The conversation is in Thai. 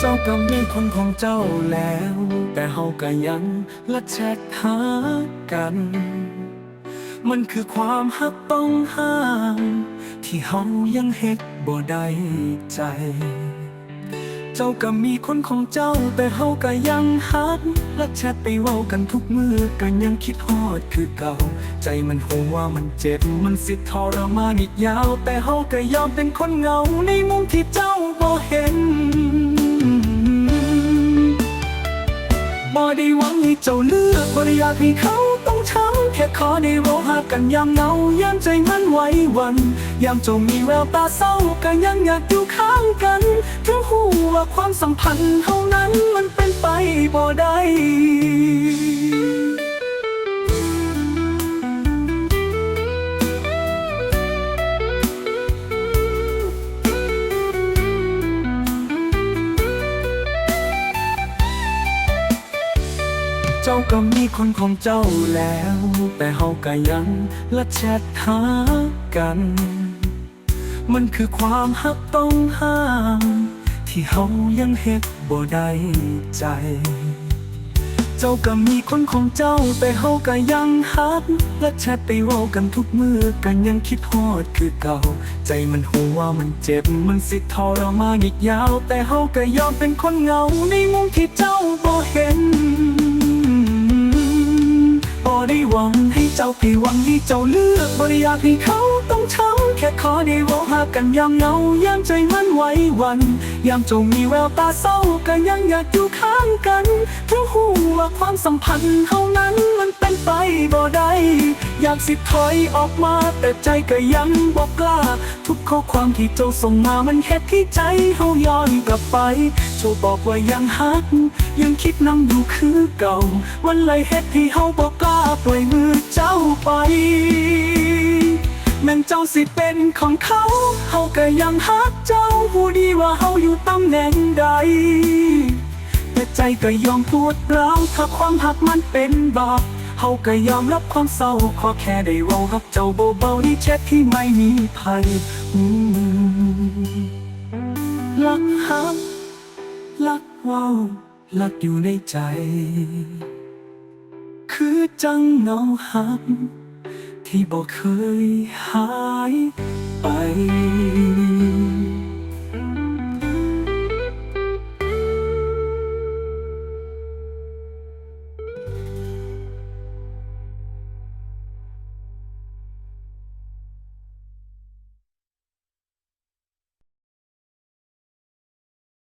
เจ้าก็มีคนของเจ้าแล้ว แต่เฮาก็ยังละแชทหากัน มันคือความหักต้องห้าม ที่เฮายังเฮ็ดบ่ได้ใจ เจ้าก็มีคนของเจ้า แต่เฮาก็ยังฮักและแชทไปเว้ากันทุกมือก็ยังคิดฮอดคือเก่า ใจมันหัวมันเจ็บ มันสิทรมานอีกยาว แต่เฮาก็ยอมเป็นคนเหงาในมุมที่เจ้า ลือกบริยากให้เขาต้องช้ำแค่ขอในโรหากันยามเหงายามใจมันไหวหวันยามจงมีแววตาเศร้าก็ยังอยากอยู่ข้างกันถึงหูว่าความสัมพันธ์เท่านั้นมันเป็นไปบ่ได้ เจ้าก็มีคนของเจ้าแล้ว แต่เฮาก็ยังละแชทหากัน มันคือความหักต้องห้าม ที่เฮายังเฮ็ดบ่ได้ใจ เจ้าก็มีคนของเจ้า แต่เฮาก็ยังฮักและแชทไปเว้ากันทุกมือกันยังคิดฮอดคือเก่า ใจมันหัวมันเจ็บมันสิทรมานอีกยาว แต่เฮาก็ยอมเป็นคนเหงาในมุมที่เจ้าบ่เห็น เจ้าผิดหวังให้เจ้าเลือกบ่ได้อยากให้เขาต้องช้ำแค่ขอได้ว้าหากันยามเงายามใจมันไหววันยามจ้ามีแววตาเศร้าก็ยังอยากอยู่ข้างกันเพราะหูว่าความสัมพันธ์เท่านั้นมันเป็นไปบ่ได้อยากสิถอยออกมาแต่ใจก็ยังบอกกล้า ทุกข้อความที่เจ้าส่งมามันเฮ็ดที่ใจเฮาย้อนกลับไปเจ้าบอกว่ายังฮัก ยังคิดนำอยู่คือเก่าวันไหลเฮ็ดให้เฮาบอกกล้า สิเป็นของเขาเฮาก็ยังฮักเจ้าผู้ดีว่าเฮาอยู่ตำแหน่งใด แต่ใจก็ยอมปวดร้าวถ้าความหักมันเป็นบาปเฮาก็ยอมรับความเศร้าขอแค่ได้เว้าฮักเจ้าเบาๆนี่แชทที่ไม่มีภัยรักฮักรักเว้ารักอยู่ในใจ คือจังเงาหักที่บอกเคยหา ไป